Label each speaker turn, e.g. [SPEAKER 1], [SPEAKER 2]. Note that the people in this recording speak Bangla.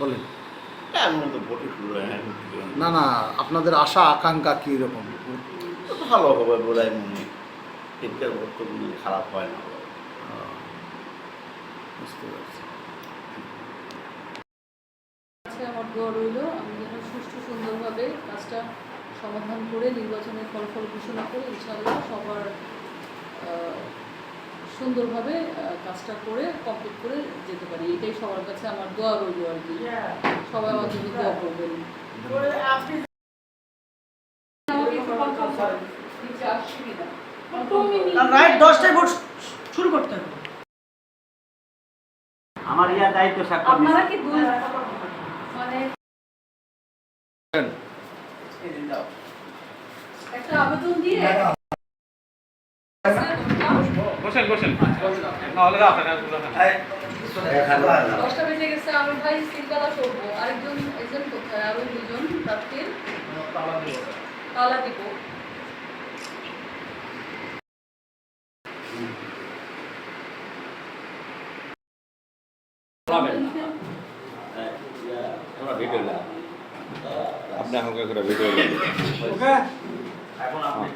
[SPEAKER 1] বলেন।
[SPEAKER 2] তো ভোটে না
[SPEAKER 1] না আপনাদের আশা আকাঙ্ক্ষা কী রকম?
[SPEAKER 2] ভালো হবে বলে মনে। হয় খারাপ হয় না।
[SPEAKER 1] বুঝতে পারছি।
[SPEAKER 3] আমার দোয়া রইল আমি যেন সুষ্ঠু সুন্দরভাবে কাজটা সমাধান করে নির্বাচনের ফলাফল ঘোষণা করে ইনশাআল্লাহ সবার সুন্দরভাবে কাজটা করে কমপ্লিট করে যেতে পারি। এটাই সবার কাছে আমার দোয়া রইল আর কি। সবাই আমার জন্য দোয়া করবেন।
[SPEAKER 4] শুরু করতে হবে।
[SPEAKER 2] আমার ইয়া দায়িত্ব
[SPEAKER 3] আপনারা কি মানে একটা আবেদন দিয়ে
[SPEAKER 5] বসেন বসেন। নাহলে আপনার
[SPEAKER 3] দশটা বেজে গেছে আমি ভাই সিলগালা করব। আরেকজন এজেন্ট কোথায় আরও দুজন প্রার্থীর। তালা দিব।
[SPEAKER 5] আপনি করে ভিডিও
[SPEAKER 2] এখন আপনি